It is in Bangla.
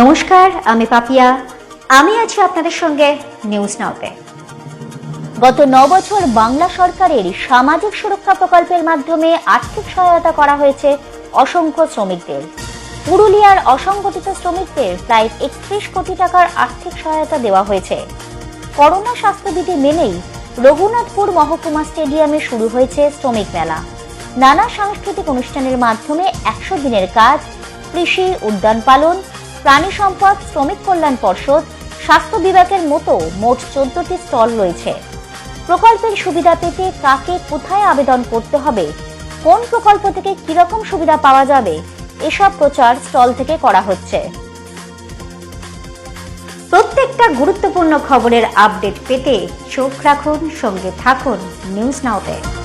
নমস্কার, আমি পাপিয়া। আমি আছি আপনাদের সঙ্গে নিউজ নাওতে গত ন বছর বাংলা সরকারের সামাজিক সুরক্ষা প্রকল্পের মাধ্যমে আর্থিক সহায়তা করা হয়েছে অসংখ্য শ্রমিকদের। পুরুলিয়ার অসংগঠিত শ্রমিকদের প্রায় একত্রিশ কোটি টাকার আর্থিক সহায়তা দেওয়া হয়েছে। করোনা স্বাস্থ্যবিধি মেনেই রঘুনাথপুর মহকুমা স্টেডিয়ামে শুরু হয়েছে শ্রমিক মেলা। নানা সাংস্কৃতিক অনুষ্ঠানের মাধ্যমে একশো দিনের কাজ, কৃষি, উদ্যান পালন প্রাণী সম্পদ, শ্রমিক কল্যাণ পর্ষদ, স্বাস্থ্য বিভাগের মতো মোট চোদ্দটি স্টল রয়েছে। প্রকল্পের সুবিধা পেতে কাকে কোথায় আবেদন করতে হবে? কোন প্রকল্প থেকে কীরকম সুবিধা পাওয়া যাবে? এসব প্রচার স্টল থেকে করা হচ্ছে। প্রত্যেকটা গুরুত্বপূর্ণ খবরের আপডেট পেতে চোখ রাখুন, সঙ্গে থাকুন নিউজ নাওতে।